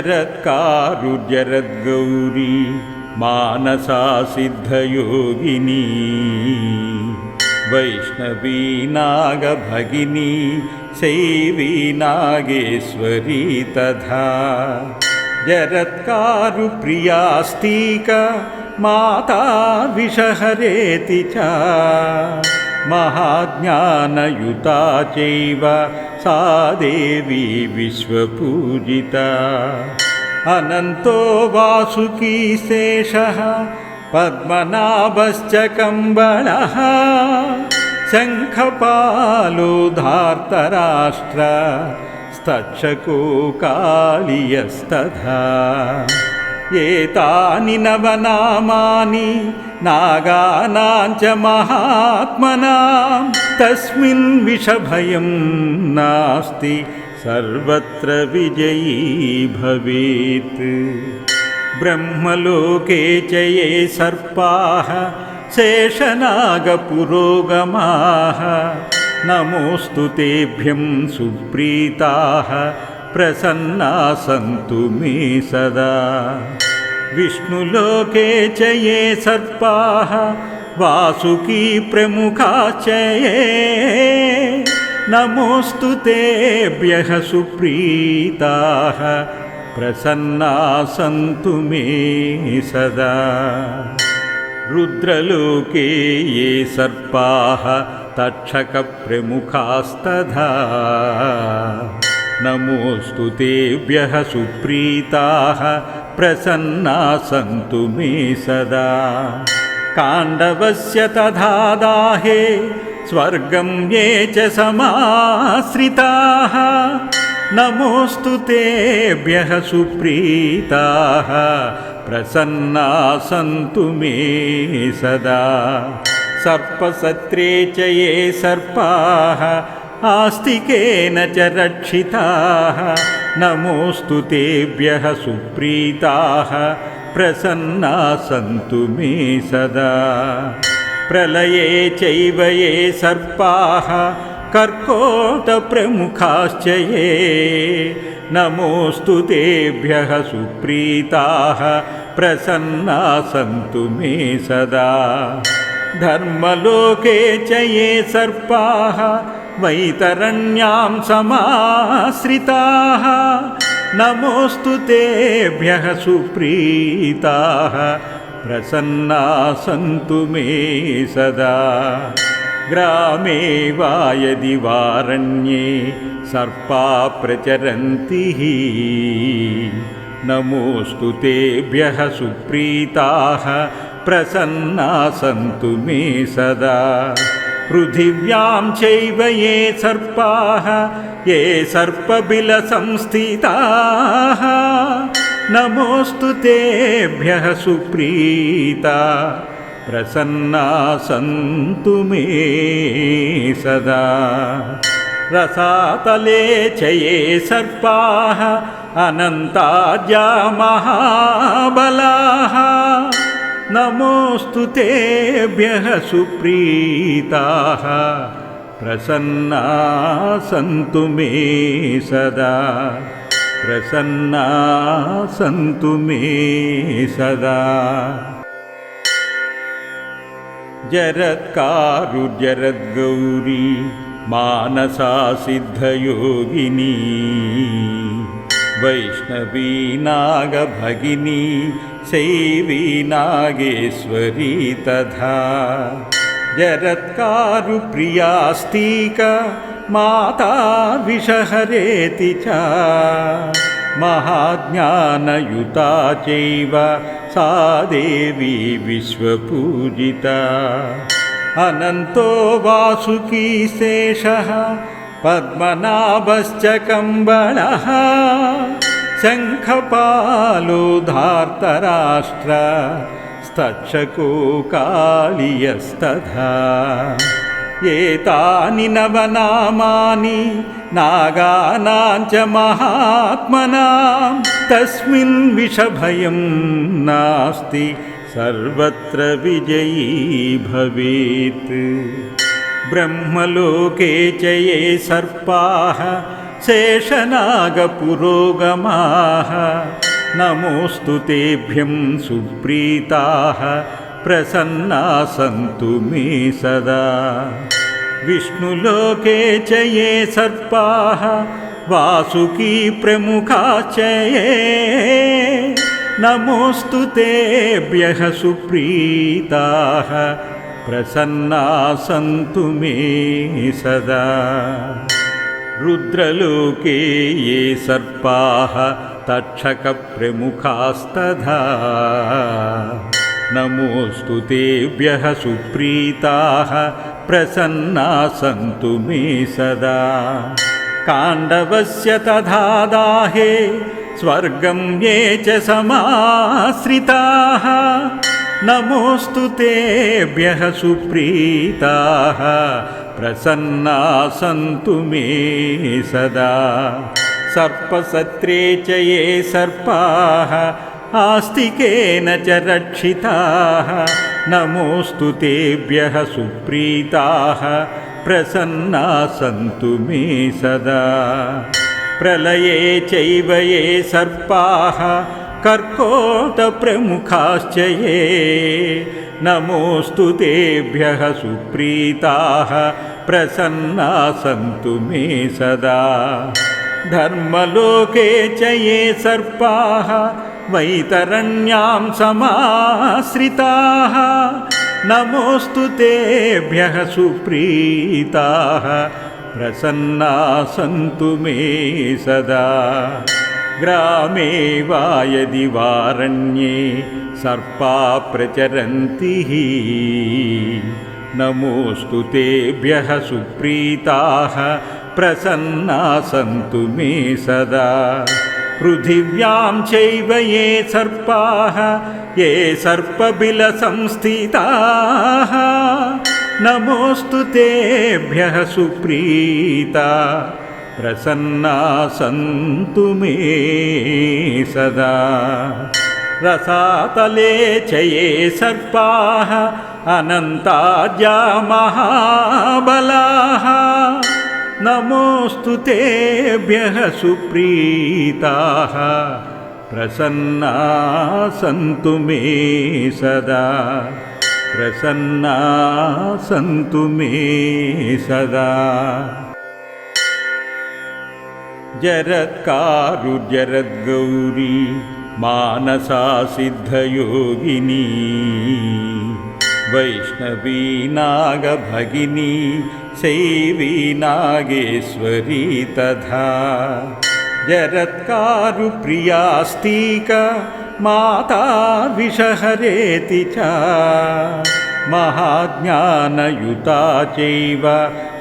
जरत्कारुजरद्गौरी मानसा सिद्धयोगिनी वैष्णवी नागभगिनी शैवी नागेश्वरी तथा जरत्कारुप्रियास्तीक माता विषहरेति च महाज्ञानयुता चैव सा देवी विश्वपूजिता। अनन्तो वासुकी शेषः पद्मनाभश्च कम्बळः शङ्खपालो धार्तराष्ट्र स्तक्षको कालियस्तथा एतानि नवनामानि नागानां च महात्मनां। तस्मिन् विषभयं नास्ति सर्वत्र विजयी भवेत्। ब्रह्मलोके च ये सर्पाः शेषनागपुरोगमाः। नमोऽस्तु तेभ्यं सुप्रीताः प्रसन्ना सन्तु मे सदा। विष्णुलोके च ये सर्पाः वासुकी प्रमुखाश्च ये। नमोऽस्तु तेभ्यः सुप्रीताः प्रसन्ना सन्तु मे सदा। रुद्रलोके ये सर्पाः तक्षकप्रमुखास्तथा नमोऽस्तु तेभ्यः सुप्रीताः प्रसन्ना सन्तु मे सदा। काण्डवस्य तथा दाहे स्वर्गं ये च समाश्रिताः। नमोऽस्तु तेभ्यः सुप्रीताः प्रसन्ना सन्तु मे सदा। सर्पसत्रे च ये सर्पाः आस्तिकेन च रक्षिताः। नमोऽस्तु तेभ्यः सुप्रीताः। प्रसन्ना सन्तु मे सदा। प्रलये चैव ये सर्पाः। कर्कोटप्रमुखाश्च ये। नमोऽस्तु तेभ्यः सुप्रीताः। प्रसन्ना सन्तु मे सदा। धर्मलोके च ये सर्पाः वैतरण्यां समाश्रिताः। नमोऽस्तु तेभ्यः सुप्रीताः। प्रसन्ना सन्तु मे सदा। ग्रामे वा यदि वारण्ये सर्पा प्रचरन्ति नमोऽस्तु तेभ्यः सुप्रीताः। प्रसन्ना सन्तु मे सदा पृथिव्यां चैव ये सर्पाः ये सर्पबिलसंस्थिताः। नमोऽस्तु तेभ्यः सुप्रीता प्रसन्ना सन्तु मे सदा। रसातले च ये सर्पाः अनन्ताज्या महाबलाः नमोऽस्तु तेभ्यः सुप्रीताः प्रसन्ना सन्तु मे सदा। प्रसन्ना सन्तु मे सदा। जरत्कारुजरद्गौरी मानसा सिद्धयोगिनी वैष्णवी नागभगिनी शैवी नागेश्वरी तथा। जरत्कारुप्रियास्तीक माता विषहरेति च। महाज्ञानयुता चैव सा देवी विश्वपूजिता। अनन्तो वासुकी शेषः पद्मनाभश्च कम्बळः शङ्खपालो धार्तराष्ट्र स्तक्षको कालियस्तथा एतानि नवनामानि नागानां च महात्मनां तस्मिन् विषभयं नास्ति सर्वत्र विजयी भवेत् ब्रह्मलोके च ये सर्पाः शेषनागपुरोगमाः। नमोऽस्तु तेभ्यं सुप्रीताः प्रसन्ना सन्तु मे सदा। विष्णुलोके च ये सर्पाः वासुकी प्रमुखाश्च ये। नमोऽस्तु तेभ्यः सुप्रीताः प्रसन्ना सन्तु मे सदा। रुद्रलोके ये सर्पाः तक्षकप्रमुखास्तधा नमोऽस्तु तेभ्यः सुप्रीताः प्रसन्ना सन्तु मे सदा। काण्डवस्य तथा दाहे स्वर्गं ये च समाश्रिताः नमोऽस्तु तेभ्यः सुप्रीताः प्रसन्ना सन्तु मे सदा सर्पसत्रे च ये सर्पाः आस्तिकेन च रक्षिताः नमोऽस्तु तेभ्यः सुप्रीताः प्रसन्ना सन्तु मे सदा प्रलये चैव ये सर्पाः कर्कोटप्रमुखाश्च ये नमोऽस्तु तेभ्यः सुप्रीताः प्रसन्ना सन्तु मे सदा। धर्मलोके च ये सर्पाः वैतरण्यां समाश्रिताः। नमोऽस्तु तेभ्यः सुप्रीताः प्रसन्ना सन्तु मे सदा ग्रामे वा यदि वारण्ये सर्पा प्रचरन्ति नमोऽस्तु तेभ्यः सुप्रीताः प्रसन्ना सन्तु मे सदा। पृथिव्यां चैव ये सर्पाः ये सर्पबिलसंस्थिताः। नमोऽस्तु तेभ्यः सुप्रीता प्रसन्ना सन्तु मे सदा रसातले च ये सर्पाः अनन्ताद्या महाबलाः नमोऽस्तु तेभ्यः सुप्रीताः प्रसन्ना सन्तु मे सदा प्रसन्ना सन्तु मे सदा जरत्कारुजरद्गौरी मानसा सिद्धयोगिनी वैष्णवी नागभगिनी शैवी नागेश्वरी तथा जरत्कारुप्रियास्तीक माता विषहरेति च महाज्ञानयुता चैव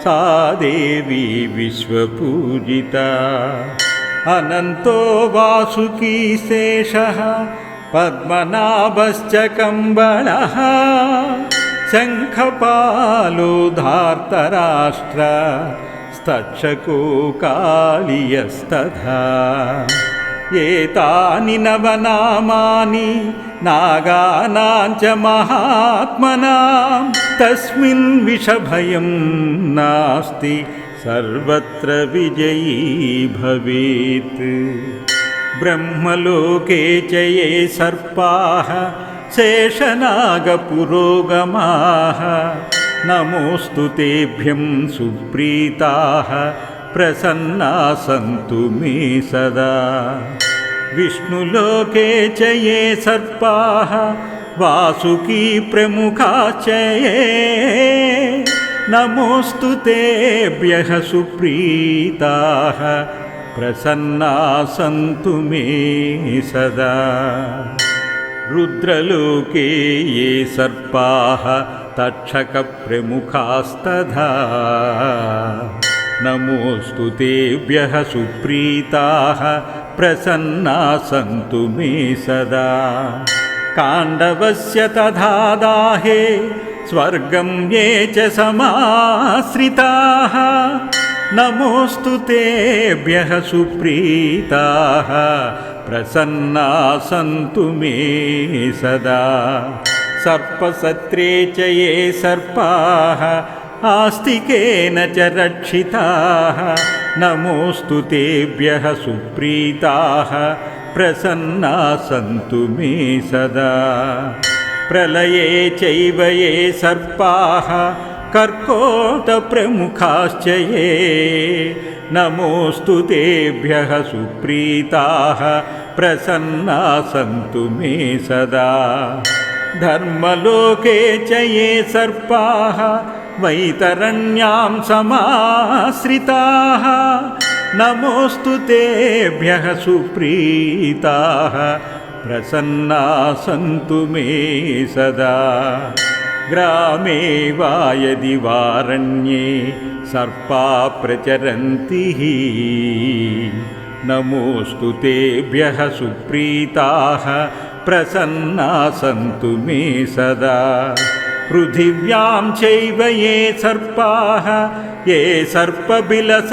सा देवी विश्वपूजिता। अनन्तो वासुकी शेषः पद्मनाभश्च स्तक्षको कालियस्तथा एतानि नवनामानि नागानां च महात्मनां। तस्मिन् विषभयं नास्ति सर्वत्र विजयी भवेत्। ब्रह्मलोके च ये सर्पाः शेषनागपुरोगमाः। नमोऽस्तु तेभ्यं सुप्रीताः प्रसन्ना सन्तु मे सदा विष्णुलोके च ये सर्पाः वासुकी प्रमुखाश्च ये नमोऽस्तु तेभ्यः सुप्रीताः प्रसन्ना सन्तु मे सदा रुद्रलोके ये सर्पाः तक्षकप्रमुखास्तधा नमोऽस्तु तेभ्यः सुप्रीताः प्रसन्ना सन्तु मे सदा। काण्डवस्य तथा दाहे स्वर्गं ये च समाश्रिताः। नमोऽस्तु तेभ्यः सुप्रीताः प्रसन्ना सन्तु मे सदा। सर्पसत्रे च ये सर्पाः आस्तिकेन च रक्षिताः। नमोऽस्तु तेभ्यः सुप्रीताः। प्रसन्ना सन्तु मे सदा। प्रलये चैव ये सर्पाः। कर्कोटप्रमुखाश्च ये। नमोऽस्तु तेभ्यः सुप्रीताः। प्रसन्ना सन्तु मे सदा। धर्मलोके च ये सर्पाः वैतरण्यां समाश्रिताः। नमोऽस्तु तेभ्यः सुप्रीताः। प्रसन्ना सन्तु मे सदा। ग्रामे वा यदि वारण्ये सर्पा प्रचरन्ति नमोऽस्तु तेभ्यः सुप्रीताः। प्रसन्ना सन्तु मे सदा पृथिव्यां चैव ये सर्पाः ये सर्पबिलसंस्थिताः।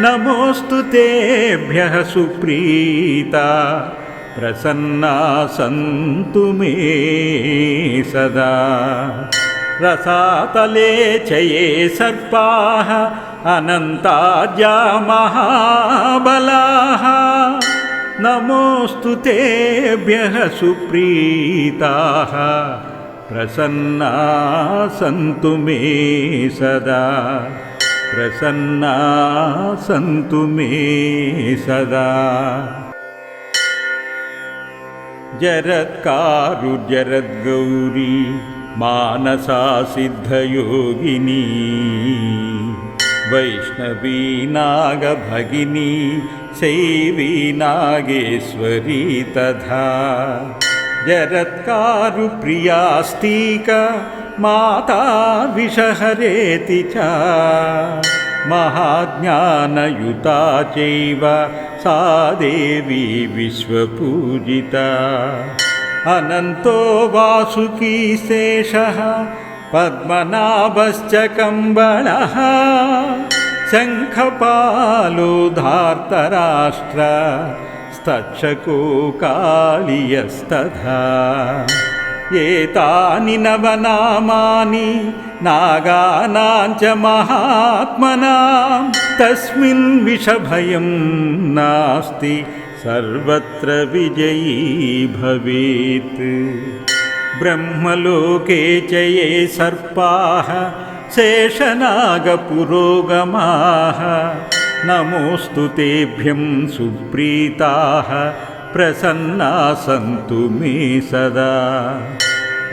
नमोऽस्तु तेभ्यः सुप्रीता प्रसन्ना सन्तु मे सदा। रसातले च ये सर्पाः अनन्ताद्या महाबलाः नमोऽस्तु तेभ्यः सुप्रीताः प्रसन्ना सन्तु मे सदा। प्रसन्ना सन्तु मे सदा। जरत्कारुजरद्गौरी मानसा सिद्धयोगिनी वैष्णवी नागभगिनी शैवी नागेश्वरी तथा। जरत्कारुप्रियास्तीक माता विषहरेति च। महाज्ञानयुता चैव सा देवी विश्वपूजिता। अनन्तो वासुकी शेषः पद्मनाभश्च कम्बळः शङ्खपालो धार्तराष्ट्र स्तक्षको कालियस्तथा एतानि नवनामानि नागानां च महात्मनां तस्मिन् विषभयं नास्ति सर्वत्र विजयी भवेत्। ब्रह्मलोके च ये सर्पाः शेषनागपुरोगमाः नमोऽस्तु तेभ्यं सुप्रीताः प्रसन्ना सन्तु मे सदा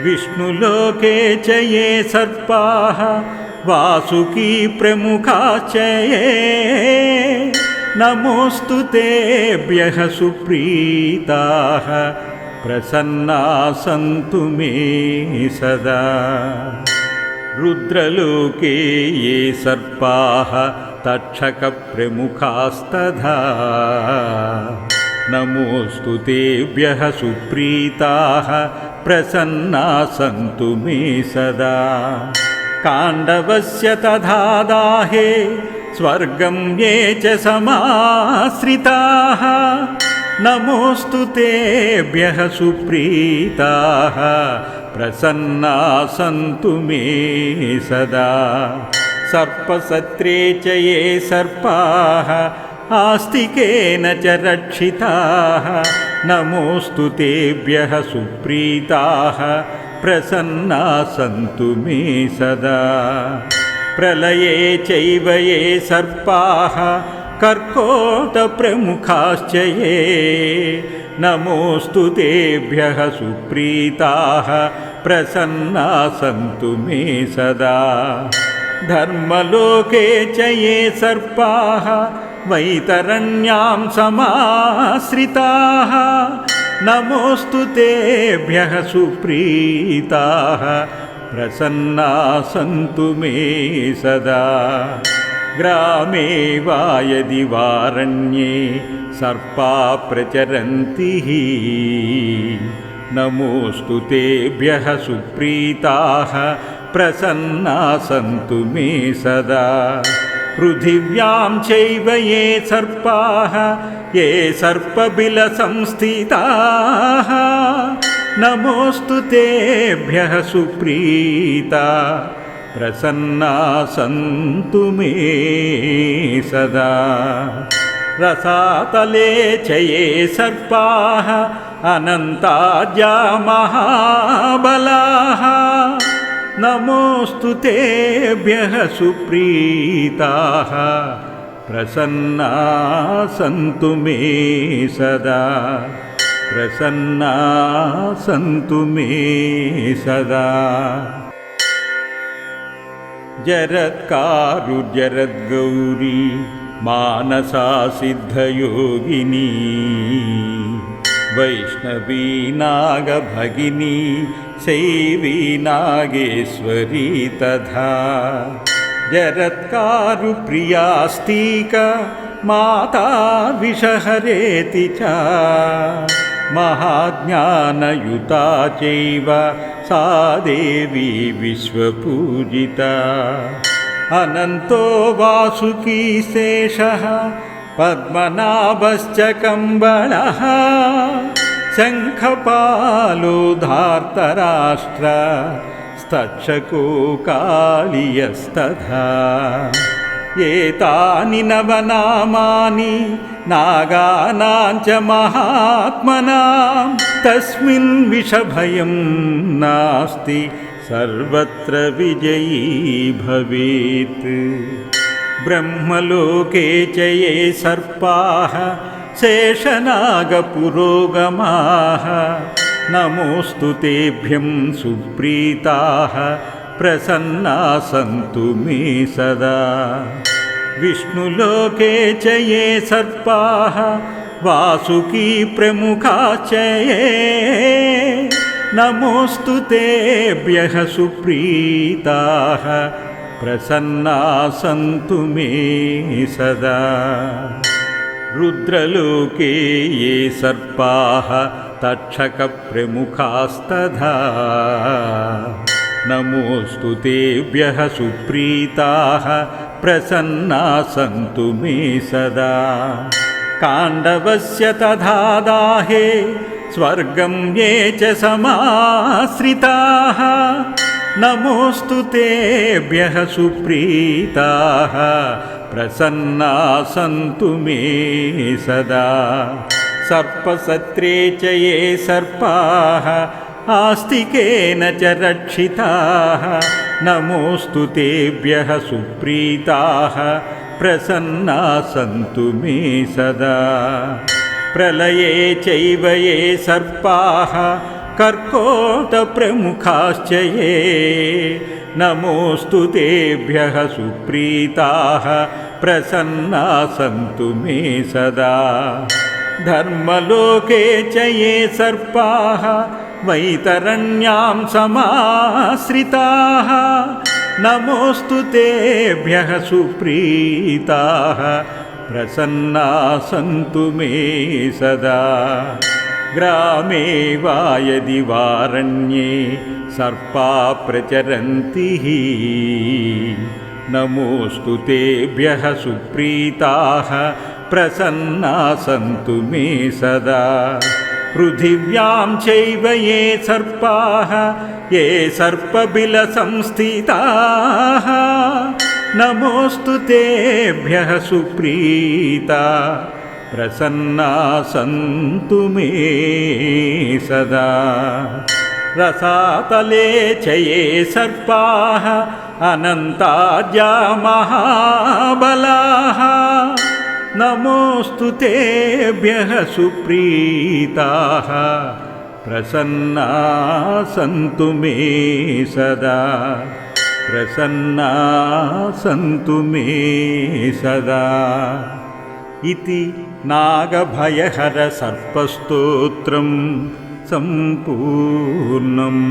विष्णुलोके च ये सर्पाः वासुकी प्रमुखाश्च ये नमोऽस्तु तेभ्यः सुप्रीताः प्रसन्ना सन्तु मे सदा रुद्रलोके ये सर्पाः तक्षकप्रमुखास्तथा। नमोऽस्तु तेभ्यः सुप्रीताः प्रसन्ना सन्तु मे सदा। काण्डवस्य तथा दाहे स्वर्गं ये च समाश्रिताः। नमोऽस्तु तेभ्यः सुप्रीताः प्रसन्ना सन्तु मे सदा। सर्पसत्रे च ये सर्पाः आस्तिकेन च रक्षिताः। नमोऽस्तु तेभ्यः सुप्रीताः प्रसन्ना सन्तु मे सदा। प्रलये चैव ये सर्पाः कर्कोटप्रमुखाश्च ये नमोऽस्तु तेभ्यः सुप्रीताः प्रसन्ना सन्तु मे सदा। धर्मलोके च ये सर्पाः वैतरण्यां समाश्रिताः। नमोऽस्तु तेभ्यः सुप्रीताः प्रसन्ना सन्तु मे सदा। ग्रामे वा यदि वारण्ये सर्पा प्रचरन्ति नमोऽस्तु तेभ्यः सुप्रीताः प्रसन्ना सन्तु मे सदा। पृथिव्यां चैव ये सर्पाः ये सर्पबिलसंस्थिताः। नमोऽस्तु तेभ्यः सुप्रीता प्रसन्ना सन्तु मे सदा रसातले च ये सर्पाः अनन्ताद्या महाबलाः नमोऽस्तु तेभ्यः सुप्रीताः। प्रसन्ना सन्तु मे सदा। प्रसन्ना सन्तु मे सदा। जरत्कारुजरद्गौरी मानसा सिद्धयोगिनी वैष्णवी नागभगिनी शैवी नागेश्वरी तथा जरत्कारुप्रियास्तीक माता विषहरेति च महाज्ञानयुता चैव सा देवी विश्वपूजिता अनन्तो वासुकी शेषः पद्मनाभश्च कम्बळः शङ्खपालो धार्तराष्ट्र स्तक्षको कालियस्तथा। एतानि नवनामानि नागानां च महात्मनां तस्मिन् विषभयं नास्ति सर्वत्र विजयी भवेत्। ब्रह्मलोके च ये सर्पाः शेषनागपुरोगमाः। नमोऽस्तु तेभ्यं सुप्रीताः प्रसन्ना सन्तु मे सदा। विष्णुलोके च ये सर्पाः वासुकी प्रमुखाश्च ये नमोऽस्तु तेभ्यः सुप्रीताः प्रसन्ना सन्तु मे सदा। रुद्रलोके ये सर्पाः तक्षकप्रमुखास्तथा नमोऽस्तु तेभ्यः सुप्रीताः प्रसन्ना सन्तु मे सदा। काण्डवस्य तथा दाहे स्वर्गं ये च समाश्रिताः। नमोऽस्तु तेभ्यः सुप्रीताः। प्रसन्ना सन्तु मे सदा। सर्पसत्रे च ये सर्पाः आस्तिकेन च रक्षिताः। नमोऽस्तु तेभ्यः सुप्रीताः। प्रसन्ना सन्तु मे सदा प्रलये चैव ये सर्पाः कर्कोटप्रमुखाश्च ये। नमोऽस्तु तेभ्यः सुप्रीताः प्रसन्ना सन्तु मे सदा। धर्मलोके च ये सर्पाः वैतरण्यां समाश्रिताः। नमोऽस्तु तेभ्यः सुप्रीताः प्रसन्ना सन्तु मे सदा। ग्रामे वा यदि वारण्ये सर्पा प्रचरन्ति नमोऽस्तु तेभ्यः सुप्रीताः प्रसन्ना सन्तु मे सदा। पृथिव्यां चैव ये सर्पाः ये सर्पबिलसंस्थिताः नमोऽस्तु तेभ्यः सुप्रीता प्रसन्ना सन्तु मे सदा रसातले च ये सर्पाः अनन्ताद्या महाबलाः नमोऽस्तु तेभ्यः सुप्रीताः प्रसन्ना सन्तु मे सदा प्रसन्ना सन्तु मे सदा। इति नागभयहरसर्पस्तोत्रं सम्पूर्णम्